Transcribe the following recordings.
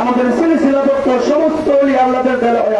আমাদের সিলসিলাভুক্ত সমস্ত আল্লাহ দেওয়া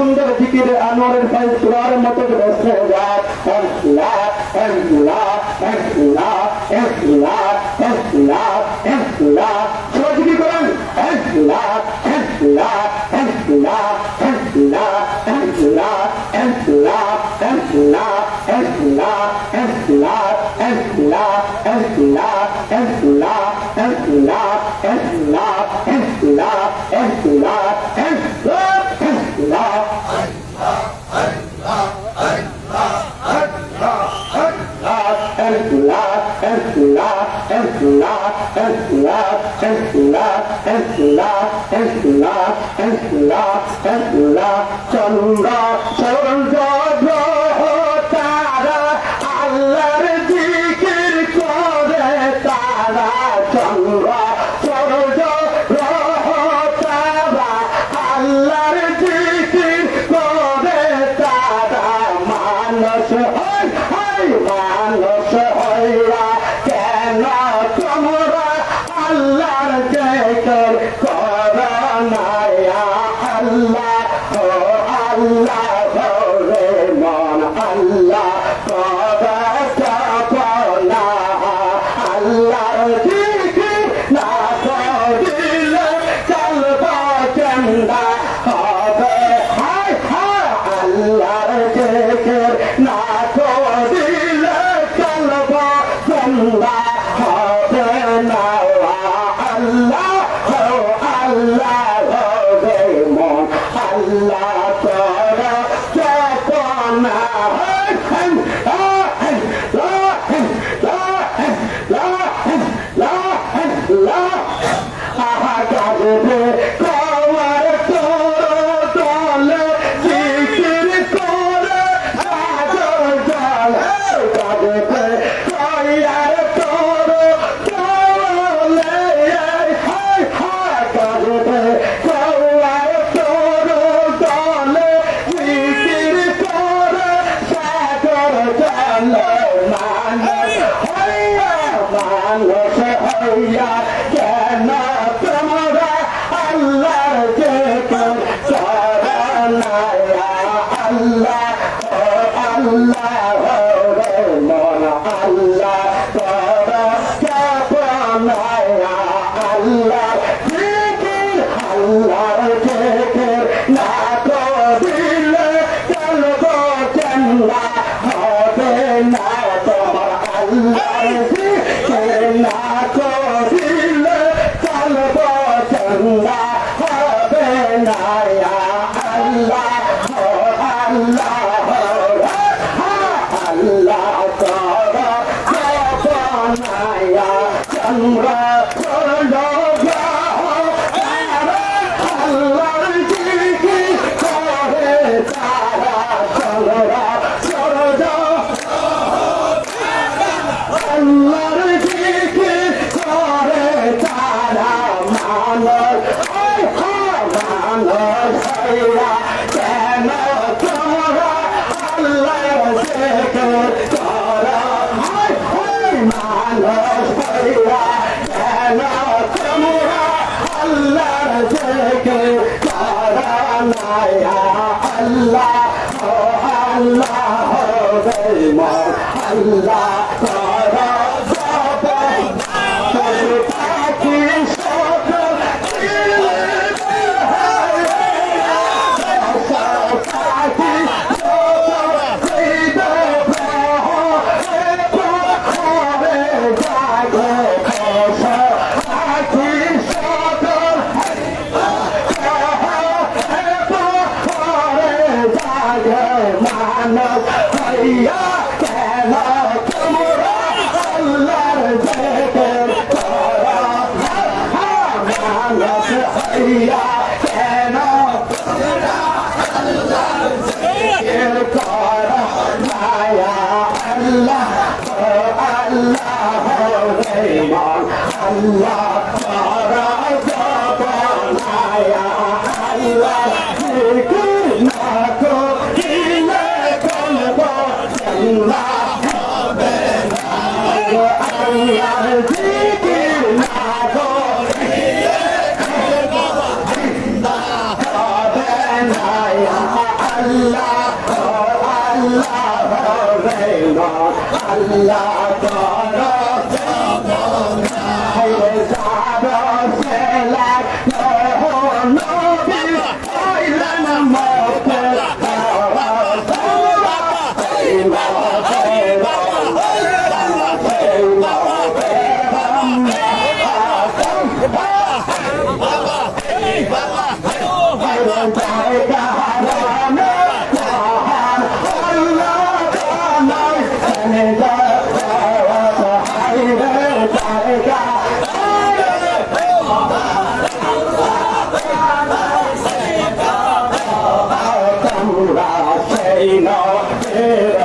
সুন্দর জিকিরে আনোয়ারের ভাই তোরার মতো ব্যস্ত হয়ে যায় আল্লাহ আল্লাহ আল্লাহ আল্লাহ আল্লাহ আল্লাহ সবাই কি করেন। আল্লাহ চলন্ত Bye. আল্লাহ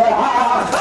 Yeah.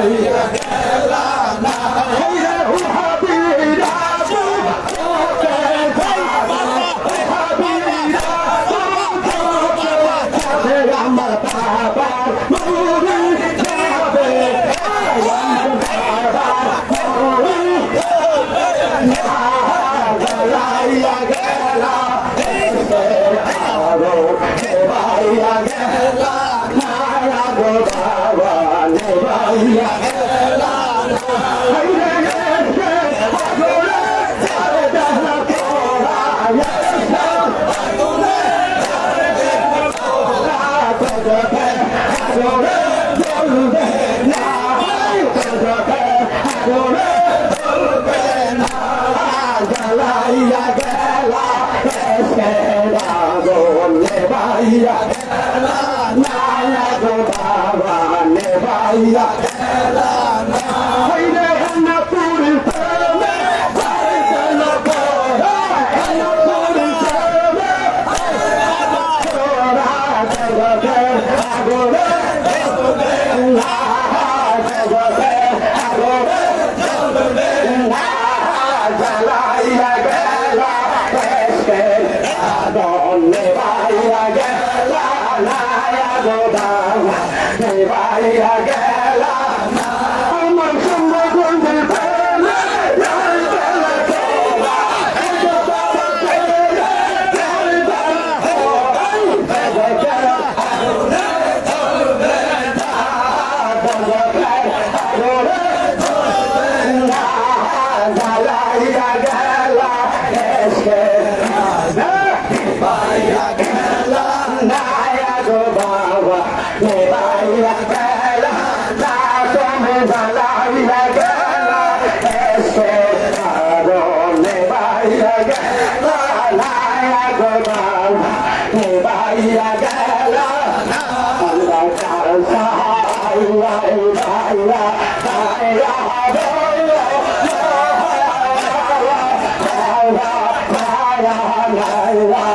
Maria Hallelujah. la la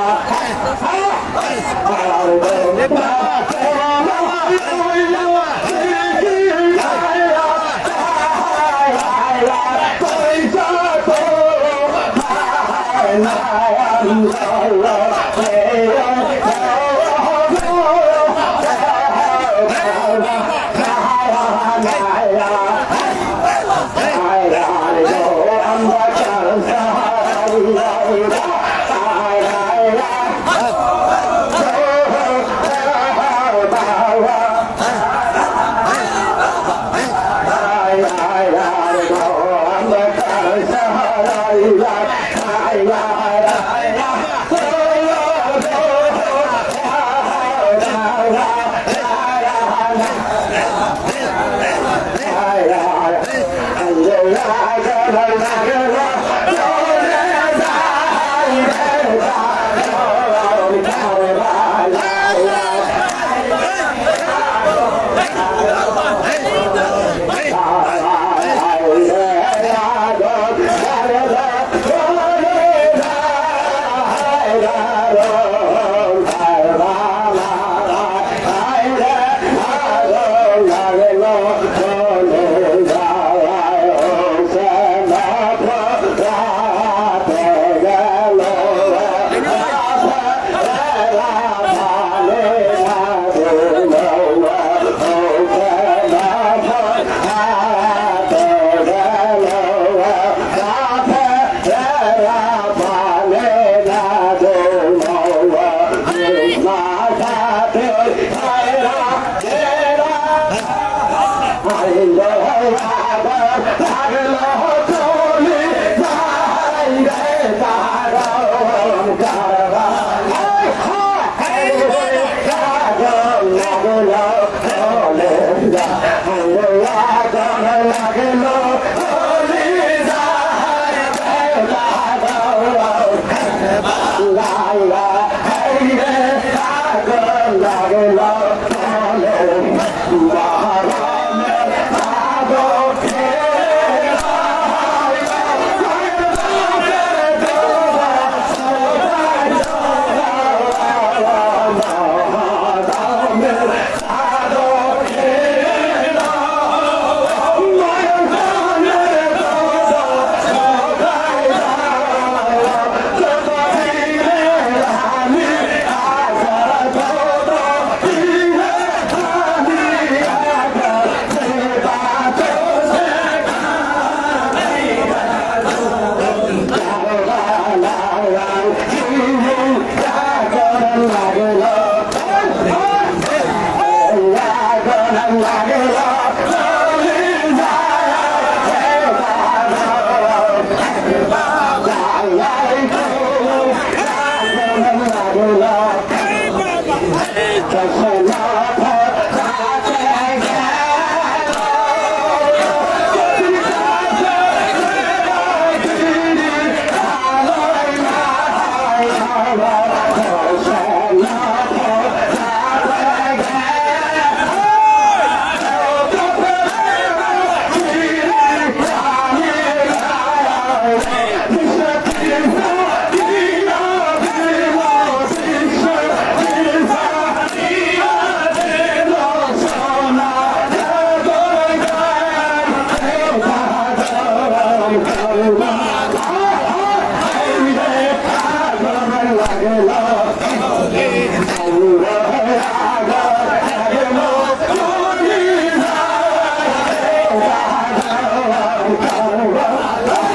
Alô!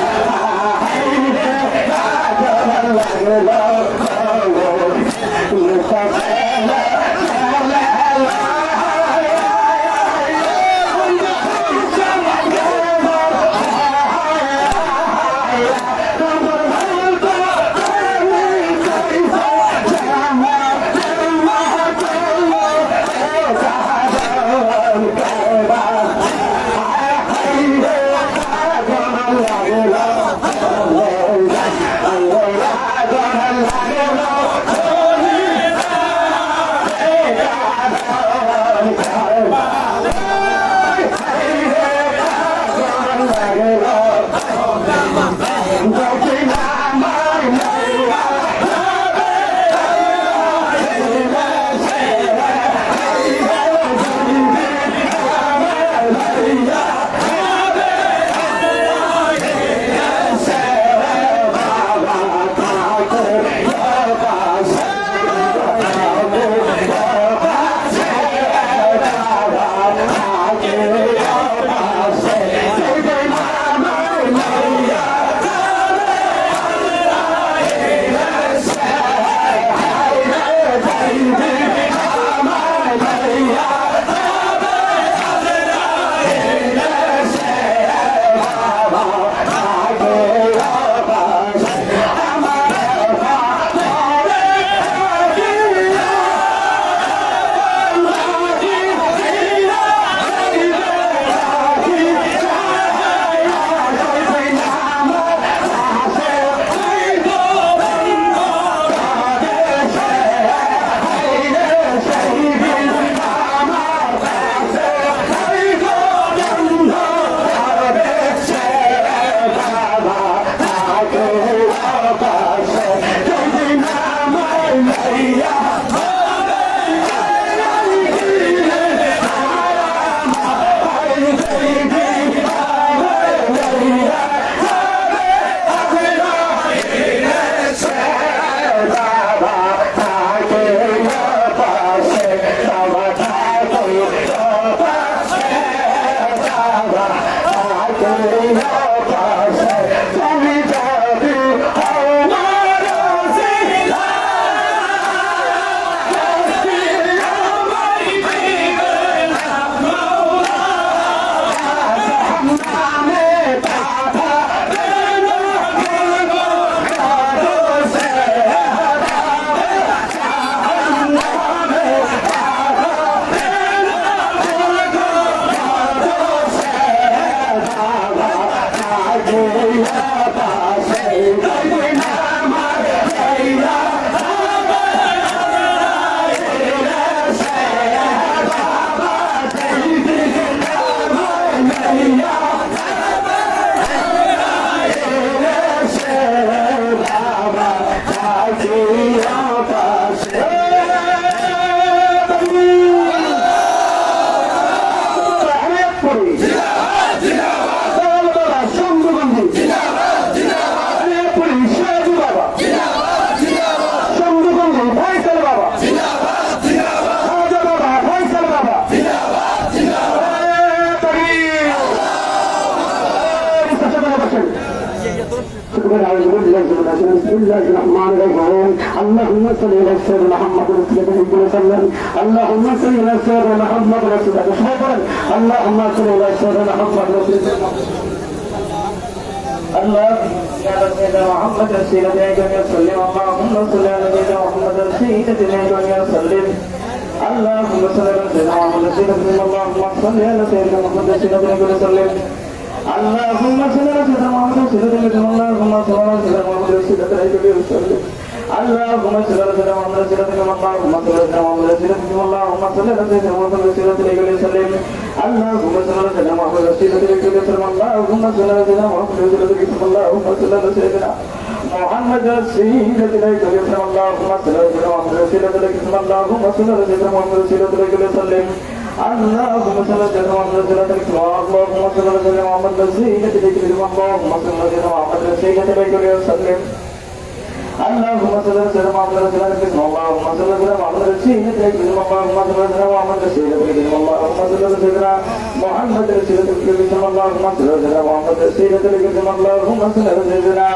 اللهم صل على سيدنا محمد رسول الله وسلم اللهم صل على سيدنا محمد رسول الله اللهم صل على سيدنا محمد رسول الله الله على سيدنا محمد سيدنا وسلم اللهم صل على سيدنا محمد سيدنا وسلم اللهم صل على سيدنا محمد سيدنا اللهم صل على سيدنا محمد سيدنا وسلم اللهم صل على سيدنا محمد سيدنا اللهم صل على سيدنا محمد سيدنا وسلم اللهم صل على سيدنا محمد سيدنا اللهم صل على سيدنا محمد سيدنا اللهم صل على سيدنا محمد سيدنا وسلم اللهم صل على سيدنا محمد سيدنا وسلم اللهم صل على سيدنا محمد سيدنا اللهم صل على سيدنا محمد سيدنا وسلم اللهم صل على سيدنا محمد سيدنا اللهم صل على سيدنا محمد سيدنا وسلم اللهم صل على سيدنا محمد سيدنا اللهم صل على سيدنا محمد سيدنا اللهم صل على سيدنا محمد سيدنا وسلم اللهم صل على سيدنا محمد سيدنا اللهم صل على سيدنا محمد سيدنا اللهم صل على سيدنا محمد سيدنا اللهم صل على سيدنا محمد سيدنا اللهم صل على سيدنا محمد سيدنا اللهم صل على سيدنا